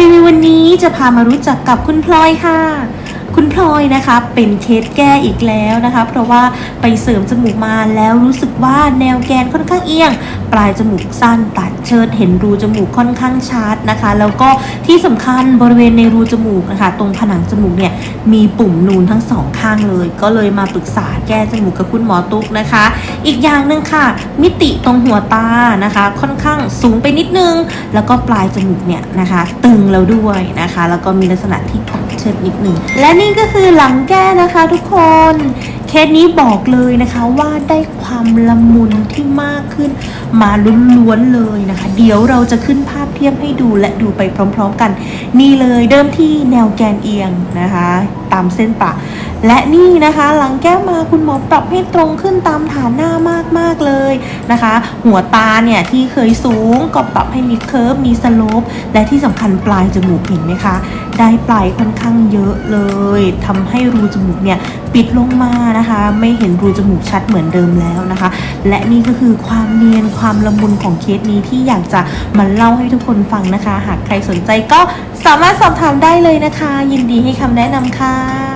รีวิววันนี้จะพามารู้จักกับคุณพลอยค่ะ คุณพลอยนะคะเป็นเคสแก้อีกแล้วนะคะ เพราะว่าไปเสริมจมูกมาแล้วรู้สึกว่าแนวแกนค่อนข้างเอียงปลายจมูกสั้นตัดเชิดเห็นรูจมูกค่อนข้างชัดนะคะ แล้วก็ที่สำคัญบริเวณในรูจมูกนะคะตรงผนังจมูกเนี่ยมีปุ่มนูนทั้งสองข้างเลย ก็เลยมาปรึกษาแก้จมูกกับคุณหมอตุ๊กนะคะ อีกอย่างหนึ่งค่ะ มิติตรงหัวตานะคะ ค่อนข้างสูงไปนิดนึง แล้วก็ปลายจมูกเนี่ยนะคะ ตึงแล้วด้วยนะคะ แล้วก็มีลักษณะที่ตัดเชิดนิดนึงและนี่ก็คือหลังแก้นะคะทุกคน สนี้บอกเลยนะคะว่าได้ความละมุนที่มากขึ้นมาล้วนๆเลยนะคะ เดี๋ยวเราจะขึ้นภาพเทียบให้ดูและดูไปพร้อม ๆ กัน นี่เลยเดิมที่แนวแกนเอียงนะคะ ตามเส้นปะและนี่นะคะ หลังแก้มมาคุณหมอปรับให้ตรงขึ้นตามฐานหน้ามากๆเลยนะคะ หัวตาเนี่ยที่เคยสูงก็ปรับให้มีเคิร์ฟมีสโลปและที่สำคัญปลายจมูกเห็นไหมคะ ได้ปลายค่อนข้างเยอะเลยทำให้รูจมูกเนี่ยปิดลงมานะคะ ไม่เห็นรูจมูกชัดเหมือนเดิมแล้วนะคะ และนี่ก็คือความเนียนความละมุนของเคสนี้ที่อยากจะมาเล่าให้ทุกคนฟังนะคะ หากใครสนใจก็สามารถสอบถามได้เลยนะคะ ยินดีให้คำแนะนำค่ะ